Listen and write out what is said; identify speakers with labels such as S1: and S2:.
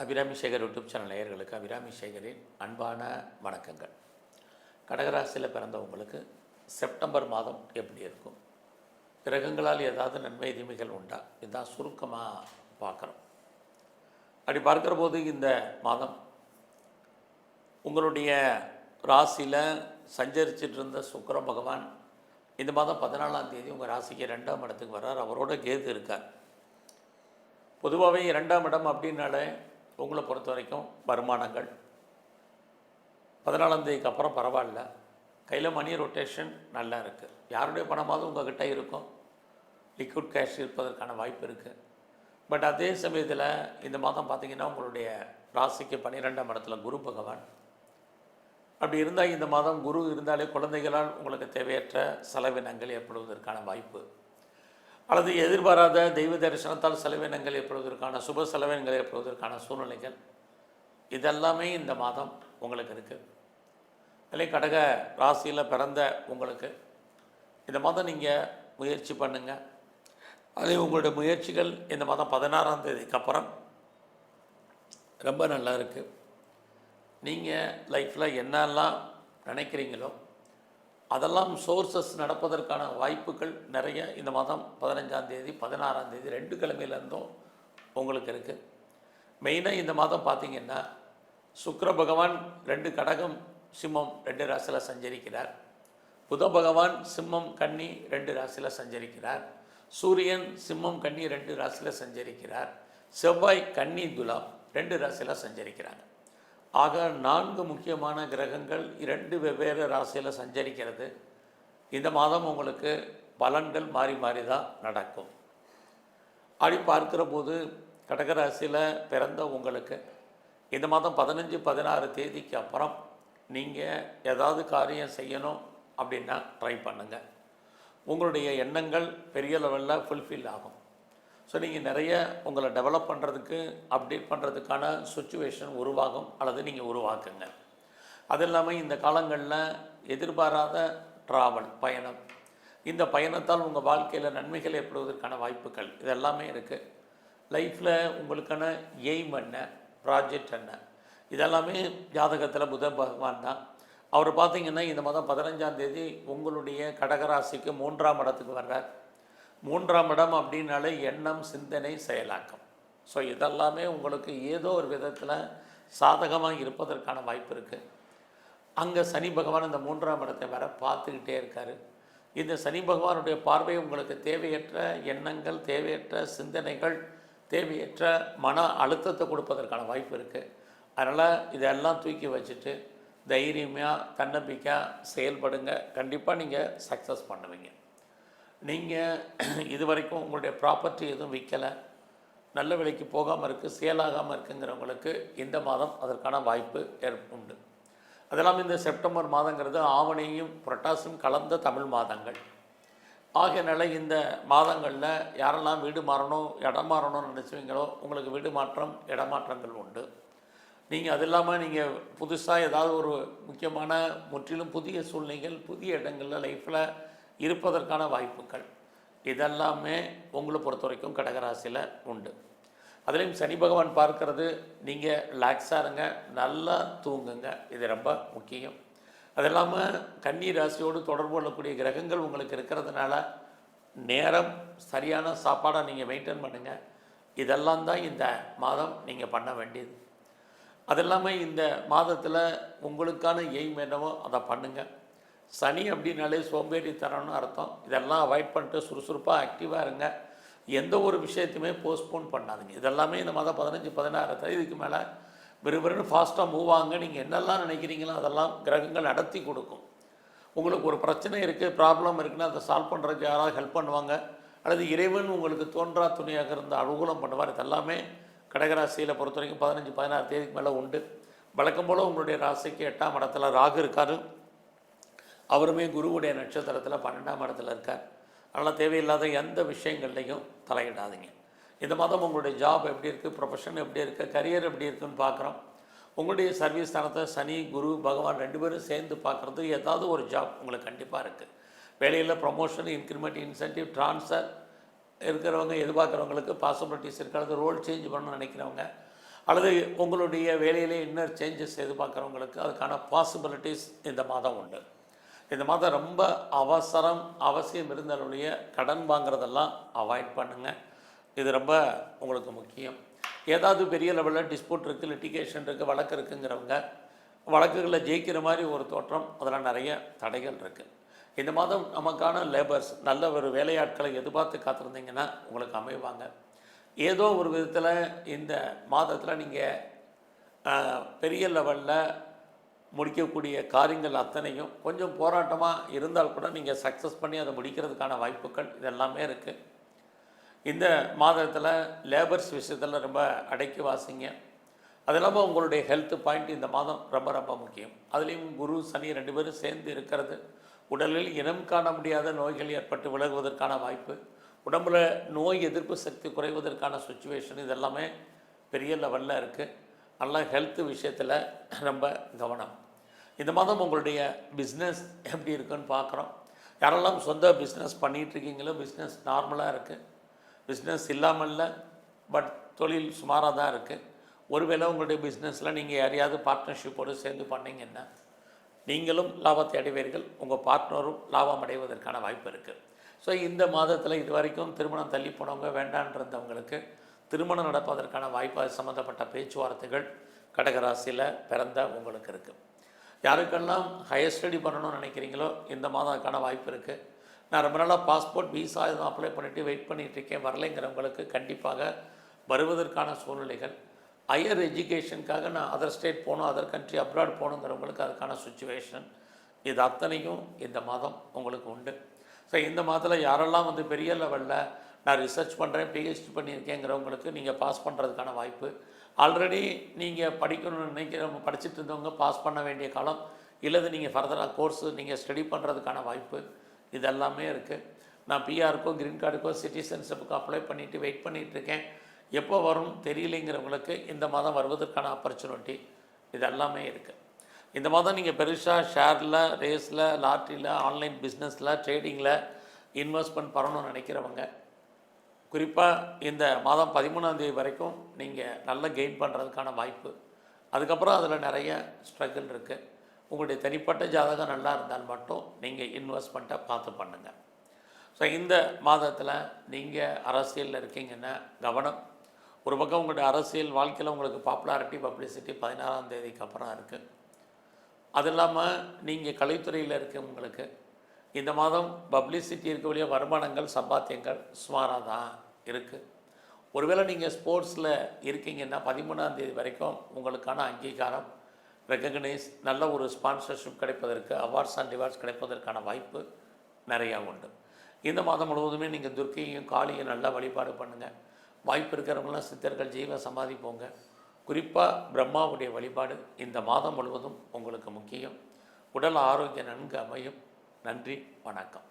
S1: Abirami Sekar YouTube channel நேயர்களுக்கு அபிராமி சேகரின் அன்பான வணக்கங்கள். கடகராசியில் பிறந்தவங்களுக்கு செப்டம்பர் மாதம் எப்படி இருக்கும்? கிரகங்களால் ஏதாவது நன்மை தீமைகள் உண்டா? இதுதான் சுருக்கமாக பார்க்குறோம். அப்படி பார்க்குற போது இந்த மாதம் உங்களுடைய ராசியில் சஞ்சரிச்சிட்டு இருந்த சுக்கர பகவான் இந்த மாதம் பதினாலாம் தேதி உங்கள் ராசிக்கு ரெண்டாம் இடத்துக்கு வர்றார். அவரோட கேது இருக்கார். பொதுவாகவே இரண்டாம் இடம் அப்படின்னாலே உங்களை பொறுத்த வரைக்கும் வருமானங்கள். பதினாலாம் தேதிக்கு அப்புறம் பரவாயில்ல. கையில் மணி ரொட்டேஷன் நல்லா இருக்குது யாருடைய பணமாவது உங்கள்கிட்ட இருக்கும். லிக்விட் கேஷ் இருப்பதற்கான வாய்ப்பு இருக்குது பட் அதே சமயத்தில் இந்த மாதம் பார்த்திங்கன்னா உங்களுடைய ராசிக்கு பன்னிரெண்டாம் இடத்துல குரு பகவான். அப்படி இருந்தால் இந்த மாதம் குரு இருந்தாலே குழந்தைகளால் உங்களுக்கு தேவையற்ற செலவினங்கள் ஏற்படுவதற்கான வாய்ப்பு. அல்லது எதிர்பாராத தெய்வ தரிசனத்தால் செலவினங்கள் ஏற்படுவதற்கான சுப செலவினங்கள் ஏற்படுவதற்கான சூழ்நிலைகள் இதெல்லாமே இந்த மாதம் உங்களுக்கு இருக்குது இல்லை கடக ராசியில் பிறந்த உங்களுக்கு இந்த மாதம் நீங்கள் முயற்சி பண்ணுங்கள் அதே உங்களுடைய முயற்சிகள் இந்த மாதம் பதினாறாம் தேதிக்கு அப்புறம் ரொம்ப நல்லா இருக்குது நீங்கள் லைஃப்பில் என்னெல்லாம் நினைக்கிறீங்களோ அதெல்லாம் சோர்சஸ் நடப்பதற்கான வாய்ப்புகள் நிறைய. இந்த மாதம் பதினஞ்சாம் தேதி பதினாறாம் தேதி ரெண்டு கிழமையிலேருந்தும் உங்களுக்கு இருக்குது மெயினாக இந்த மாதம் பார்த்தீங்கன்னா சுக்கர பகவான் ரெண்டு கடகம் சிம்மம் ரெண்டு ராசியில் சஞ்சரிக்கிறார். புத பகவான் சிம்மம் கன்னி ரெண்டு ராசியில் சஞ்சரிக்கிறார். சூரியன் சிம்மம் கன்னி ரெண்டு ராசியில் சஞ்சரிக்கிறார். செவ்வாய் கன்னி துலாம் ரெண்டு ராசியில் சஞ்சரிக்கிறாங்க. ஆக நான்கு முக்கியமான கிரகங்கள் இரண்டு வெவ்வேறு ராசியில் சஞ்சரிக்கிறது. இந்த மாதம் உங்களுக்கு பலன்கள் மாறி மாறி தான் நடக்கும். அப்படி பார்க்கிற போது கடகராசியில் பிறந்த உங்களுக்கு இந்த மாதம் பதினஞ்சு பதினாறு தேதிக்கு அப்புறம் நீங்கள் ஏதாவது காரியம் செய்யணும் அப்படின்னா ட்ரை பண்ணுங்கள் உங்களுடைய எண்ணங்கள் பெரிய லெவலில் ஃபுல்ஃபில் ஆகும். ஸோ நீங்கள் நிறைய உங்களை டெவலப் பண்ணுறதுக்கு அப்டேட் பண்ணுறதுக்கான சுச்சுவேஷன் உருவாகும் அல்லது நீங்கள் உருவாக்குங்க. அது இல்லாமல் இந்த காலங்களில் எதிர்பாராத ட்ராவல் பயணம். இந்த பயணத்தால் உங்கள் வாழ்க்கையில் நன்மைகள் ஏற்படுவதற்கான வாய்ப்புகள் இதெல்லாமே இருக்குது லைஃப்பில் உங்களுக்கான எய்ம் என்ன? ப்ராஜெக்ட் என்ன? இதெல்லாமே ஜாதகத்தில் புத பகவான் தான். அவர் பார்த்திங்கன்னா இந்த மாதம் பதினஞ்சாம் தேதி உங்களுடைய கடகராசிக்கு மூன்றாம் இடத்துக்கு வர்றார். மூன்றாம் இடம் அப்படின்னாலே எண்ணம் சிந்தனை செயலாக்கம். ஸோ இதெல்லாமே உங்களுக்கு ஏதோ ஒரு விதத்தில் சாதகமாக இருப்பதற்கான வாய்ப்பு இருக்குது அங்கே சனி பகவான் இந்த மூன்றாம் இடத்தை வர பார்த்துக்கிட்டே இருக்கார். இந்த சனி பகவானுடைய பார்வை உங்களுக்கு தேவையற்ற எண்ணங்கள் தேவையற்ற சிந்தனைகள் தேவையற்ற மன அழுத்தத்தை கொடுப்பதற்கான வாய்ப்பு இருக்குது அதனால் இதெல்லாம் தூக்கி வச்சுட்டு தைரியமாக தன்னம்பிக்கையாக செயல்படுங்க. கண்டிப்பாக நீங்கள் சக்ஸஸ் பண்ணுவீங்க. நீங்கள் இது வரைக்கும் உங்களுடைய ப்ராப்பர்ட்டி எதுவும் விற்கலை நல்ல விலைக்கு போகாமல் இருக்குது சேலாகாமல் இருக்குங்கிறவங்களுக்கு இந்த மாதம் அதற்கான வாய்ப்பு ஏற் உண்டு. அதெல்லாம் இந்த செப்டம்பர் மாதங்கிறது ஆவணியும் புரட்டாசியும் கலந்த தமிழ் மாதங்கள். ஆகையனால இந்த மாதங்களில் யாரெல்லாம் வீடு மாறணும் இடம் மாறணும்னு நினச்சிவீங்களோ உங்களுக்கு வீடு மாற்றம் இடமாற்றங்கள் உண்டு. நீங்கள் அது இல்லாமல் நீங்கள் புதுசாக ஏதாவது ஒரு முக்கியமான முற்றிலும் புதிய சூழ்நிலைகள் புதிய இடங்களில் லைஃப்பில் இருப்பதற்கான வாய்ப்புகள். இதெல்லாமே உங்களை பொறுத்த வரைக்கும் கடகராசியில் உண்டு. அதுலேயும் சனி பகவான் பார்க்கறது நீங்கள் ரிலாக்ஸாக இருங்க நல்லா தூங்குங்க. இது ரொம்ப முக்கியம். அது இல்லாமல் கன்னி ராசியோடு தொடர்பு கொள்ளக்கூடிய கிரகங்கள் உங்களுக்கு இருக்கிறதுனால நேரம் சரியான சாப்பாடை நீங்கள் மெயின்டைன் பண்ணுங்கள் இதெல்லாம் தான் இந்த மாதம் நீங்கள் பண்ண வேண்டியது. அது இல்லாமல் இந்த மாதத்தில் உங்களுக்கான எய்ம் என்னவோ அதை பண்ணுங்கள் சனி அப்படின்னாலே சோம்பேறித்தனம்னு அர்த்தம். இதெல்லாம் அவாய்ட் பண்ணிட்டு சுறுசுறுப்பாக ஆக்டிவாக இருங்க. எந்த ஒரு விஷயத்தையுமே போஸ்ட்போன் பண்ணாதீங்க. இதெல்லாமே இந்த மாதம் பதினஞ்சு பதினாறு தேதிக்கு மேலே விறுவிறுன்னு ஃபாஸ்ட்டாக மூவ் ஆகுங்க. நீங்கள் என்னெல்லாம் நினைக்கிறீங்களோ அதெல்லாம் கிரகங்கள் நடத்தி கொடுக்கும். உங்களுக்கு ஒரு பிரச்சனை இருக்குது ப்ராப்ளம் இருக்குன்னா அதை சால்வ் பண்ணுறதுக்கு யாராவது ஹெல்ப் பண்ணுவாங்க. அல்லது இறைவன் உங்களுக்கு தோன்றா துணையாக இருந்த அனுகூலம் பண்ணுவார். இதெல்லாமே கடகராசியில் பொறுத்த வரைக்கும் பதினஞ்சு பதினாறு தேதிக்கு மேலே உண்டு. வழக்கம் போல் உங்களுடைய ராசிக்கு எட்டாம் இடத்துல ராகு இருக்காரு. அவருமே குருவுடைய நட்சத்திரத்தில் பன்னெண்டாம் இடத்துல இருக்கார். அதனால் தேவையில்லாத எந்த விஷயங்கள்லையும் தலையிடாதீங்க. இந்த மாதம் உங்களுடைய ஜாப் எப்படி இருக்குது ப்ரொஃபஷன் எப்படி இருக்குது கரியர் எப்படி இருக்குன்னு பார்க்குறோம் உங்களுடைய சர்வீஸ் ஸ்தானத்தை சனி குரு பகவான் ரெண்டு பேரும் சேர்ந்து பார்க்குறது ஏதாவது ஒரு ஜாப் உங்களுக்கு கண்டிப்பாக இருக்குது வேலையில் ப்ரொமோஷன் இன்க்ரிமெண்ட் இன்சென்டிவ் ட்ரான்ஸ்ஃபர் இருக்கிறவங்க எதிர்பார்க்குறவங்களுக்கு பாசிபிலிட்டிஸ் இருக்கிறது ரோல் சேஞ்ச் பண்ணணும்னு நினைக்கிறவங்க அல்லது உங்களுடைய வேலையிலே இன்னர் சேஞ்சஸ் எதிர்பார்க்குறவங்களுக்கு அதுக்கான பாசிபிலிட்டிஸ் இந்த மாதம் உண்டு. இந்த மாதம் ரொம்ப அவசரம் அவசியம் இருந்தாலுடைய கடன் வாங்குறதெல்லாம் அவாய்ட் பண்ணுங்கள் இது ரொம்ப உங்களுக்கு முக்கியம். ஏதாவது பெரிய லெவலில் டிஸ்பியூட் இருக்குது லிட்டிகேஷன் இருக்குது வழக்கு இருக்குங்கிறவங்க வழக்குகளில் ஜெயிக்கிற மாதிரி ஒரு தோற்றம் அதில் நிறைய தடைகள் இருக்குது இந்த மாதம் நமக்கான லேபர்ஸ் நல்ல ஒரு வேலையாட்களை எதிர்பார்த்து காத்திருந்தீங்கன்னா உங்களுக்கு அமைவாங்க. ஏதோ ஒரு விதத்தில் இந்த மாதத்தில் நீங்கள் பெரிய லெவலில் முடிக்கக்கூடிய காரியங்கள் அத்தனையும் கொஞ்சம் போராட்டமாக இருந்தால் கூட நீங்கள் சக்ஸஸ் பண்ணி அதை முடிக்கிறதுக்கான வாய்ப்புகள் இதெல்லாமே இருக்குது இந்த மாதத்தில் லேபர்ஸ் விஷயத்தில் ரொம்ப அடைக்கி வாசிங்க. அது இல்லாமல் உங்களுடைய ஹெல்த் பாயிண்ட் இந்த மாதம் ரொம்ப ரொம்ப முக்கியம். அதுலேயும் குரு சனி ரெண்டு பேரும் சேர்ந்து இருக்கிறது. உடலில் இனம் காண முடியாத நோய்கள் ஏற்பட்டு விலகுவதற்கான வாய்ப்பு. உடம்புல நோய் எதிர்ப்பு சக்தி குறைவதற்கான சுச்சுவேஷன் இதெல்லாமே பெரிய லெவலில் இருக்குது நல்லா ஹெல்த் விஷயத்தில் ரொம்ப கவனம். இந்த மாதம் உங்களுடைய பிஸ்னஸ் எப்படி இருக்குன்னு பார்க்குறோம். யாரெல்லாம் சொந்த பிஸ்னஸ் பண்ணிகிட்ருக்கீங்களோ பிஸ்னஸ் நார்மலாக இருக்குது பிஸ்னஸ் இல்லாமல் இல்லை பட் தொழில் சுமாராக தான் இருக்குது ஒருவேளை உங்களுடைய பிஸ்னஸில் நீங்கள் யாரையாவது பார்ட்னர்ஷிப்போடு சேர்ந்து பண்ணீங்கன்னா நீங்களும் லாபத்தை அடைவீர்கள் உங்கள் பார்ட்னரும் லாபம் அடைவதற்கான வாய்ப்பு இருக்குது ஸோ இந்த மாதத்தில் இது வரைக்கும் திருமணம் தள்ளி போனவங்க வேண்டான்றவங்களுக்கு திருமணம் நடப்பதற்கான வாய்ப்பு சம்மந்தப்பட்ட பேச்சுவார்த்தைகள் கடகராசியில் பிறந்த உங்களுக்கு இருக்குது யாருக்கெல்லாம் ஹையர் ஸ்டடி பண்ணணும்னு நினைக்கிறீங்களோ இந்த மாதம் அதுக்கான வாய்ப்பு இருக்குது நான் ரொம்ப நாளாக பாஸ்போர்ட் விசா எதுவும் அப்ளை பண்ணிவிட்டு வெயிட் பண்ணிகிட்ருக்கேன் இருக்கேன். வரலைங்கிறவங்களுக்கு கண்டிப்பாக வருவதற்கான சூழ்நிலைகள். ஹையர் எஜுகேஷனுக்காக நான் அதர் ஸ்டேட் போகணும் அதர் கண்ட்ரி அப்ராட் போகணுங்கிறவங்களுக்கு அதுக்கான சுச்சுவேஷன் இது அத்தனையும் இந்த மாதம் உங்களுக்கு உண்டு. ஸோ இந்த மாதத்தில் யாரெல்லாம் வந்து பெரிய லெவலில் நான் ரிசர்ச் பண்ணுறேன் பிஹெச்டி பண்ணியிருக்கேங்கிறவங்களுக்கு நீங்கள் பாஸ் பண்ணுறதுக்கான வாய்ப்பு. ஆல்ரெடி நீங்கள் படிக்கணும்னு நினைக்கிறவங்க படிச்சுட்டு இருந்தவங்க பாஸ் பண்ண வேண்டிய காலம் இல்லது நீங்கள் ஃபர்தராக கோர்ஸு நீங்கள் ஸ்டடி பண்ணுறதுக்கான வாய்ப்பு இதெல்லாமே இருக்குது நான் பிஆருக்கோ க்ரீன் கார்டுக்கோ சிட்டிசன்ஷிப்புக்கு அப்ளை பண்ணிவிட்டு வெயிட் பண்ணிகிட்ருக்கேன் எப்போ வரும் தெரியலைங்கிறவங்களுக்கு இந்த மாதம் வருவதற்கான ஆப்பர்ச்சுனிட்டி இது எல்லாமே இருக்குது இந்த மாதம் நீங்கள் பெருசாக ஷேரில் ரேஸில் லாட்ரியில் ஆன்லைன் பிஸ்னஸில் ட்ரேடிங்கில் இன்வெஸ்ட்மெண்ட் பண்ணணும்னு நினைக்கிறவங்க குறிப்பாக இந்த மாதம் பதிமூணாம் தேதி வரைக்கும் நீங்கள் நல்ல கெயின் பண்ணுறதுக்கான வாய்ப்பு. அதுக்கப்புறம் அதில் நிறைய ஸ்ட்ரகிள் இருக்குது உங்களுடைய தனிப்பட்ட ஜாதகம் நல்லா இருந்தால் மட்டும் நீங்கள் இன்வெஸ்ட்மெண்ட்டை பார்த்து பண்ணுங்கள் ஸோ இந்த மாதத்தில் நீங்கள் அரசியலில் இருக்கீங்கன்னா கவனம். ஒரு பக்கம் உங்களுடைய அரசியல் வாழ்க்கையில் உங்களுக்கு பாப்புலாரிட்டி பப்ளிசிட்டி பதினாறாம் தேதிக்கு அப்புறம் இருக்குது அது இல்லாமல் நீங்கள் கலைத்துறையில் இருக்க உங்களுக்கு இந்த மாதம் பப்ளிசிட்டி இருக்கக்கூடிய வருமானங்கள் சம்பாத்தியங்கள் சுமாராக தான் இருக்குது ஒருவேளை நீங்கள் ஸ்போர்ட்ஸில் இருக்கீங்கன்னா பதிமூணாம் தேதி வரைக்கும் உங்களுக்கான அங்கீகாரம் ரெக்கக்னைஸ் நல்ல ஒரு ஸ்பான்சர்ஷிப் கிடைப்பதற்கு அவார்ட்ஸ் அண்ட் ரிவார்ட்ஸ் கிடைப்பதற்கான வாய்ப்பு நிறையா உண்டு. இந்த மாதம் முழுவதுமே நீங்கள் துர்க்கையும் காளியும் நல்லா வழிபாடு பண்ணுங்கள் வாய்ப்பு இருக்கிறவங்களாம் சித்தர்கள் ஜீவ சமாதி போங்க. குறிப்பாக பிரம்மாவுடைய வழிபாடு இந்த மாதம் முழுவதும் உங்களுக்கு முக்கியம். உடல் ஆரோக்கியம் நன்கு அமையும். நன்றி வணக்கம்.